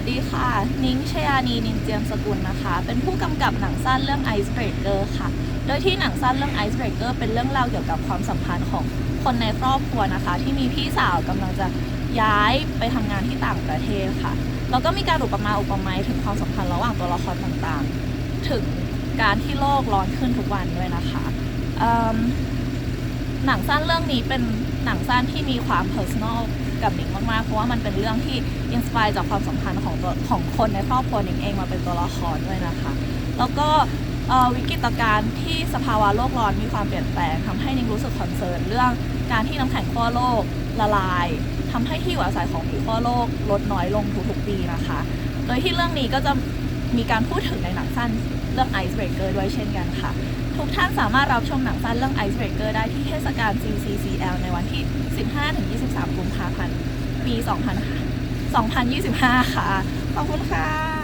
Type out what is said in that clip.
วัสดีค่ะ นิ้งชยานีนินเจียมสกุลนะคะ เป็นผู้กำกับหนังสั้นเรื่อง Icebreaker ค่ะ โดยที่หนังสั้นเรื่อง Icebreaker เป็นเรื่องราวเกี่ยวกับความสัมพันธ์ของคนในครอบครัวนะคะ ที่มีพี่สาวกำลังจะย้ายไปทำงานที่ต่างประเทศค่ะ แล้วก็มีการอุปมาอุปไมยถึงความสัมพันธ์ระหว่างตัวละครต่างๆ ถึงการที่โลกร้อนขึ้นทุกวันด้วยนะคะเอิ่ม หนังสั้นเรื่องนี้เป็นหนังสั้นที่มีความ personal กับหนิงมากๆ เพราะว่ามันเป็นเรื่องที่อินสปายจากความสัมพันธ์ของตัวของคนในครอบครัวหนิงเองมาเป็นตัวละครด้วยนะคะ แล้วก็วิกฤตการณ์ที่สภาวะโลกร้อนมีความเปลี่ยนแปลงทำให้นิงรู้สึกคอนเซิร์นเรื่องการที่น้ำแข็งขั้วโลกละลายทำให้ที่อยู่อาศัยของผิวขั้วโลกลดน้อยลงทุกๆปีนะคะ โดยที่เรื่องนี้ก็จะมีการพูดถึงในหนังสั้นเรื่อง Icebreaker ด้วยเช่นกันค่ะ ทุกท่านสามารถรับชมหนังสั้นเรื่อง Icebreaker ได้ที่เทศกาล CCCL ในวันที่ 15-23 กุมภาพันธ์ ปี 2000 2025 ค่ะ ขอบคุณค่ะ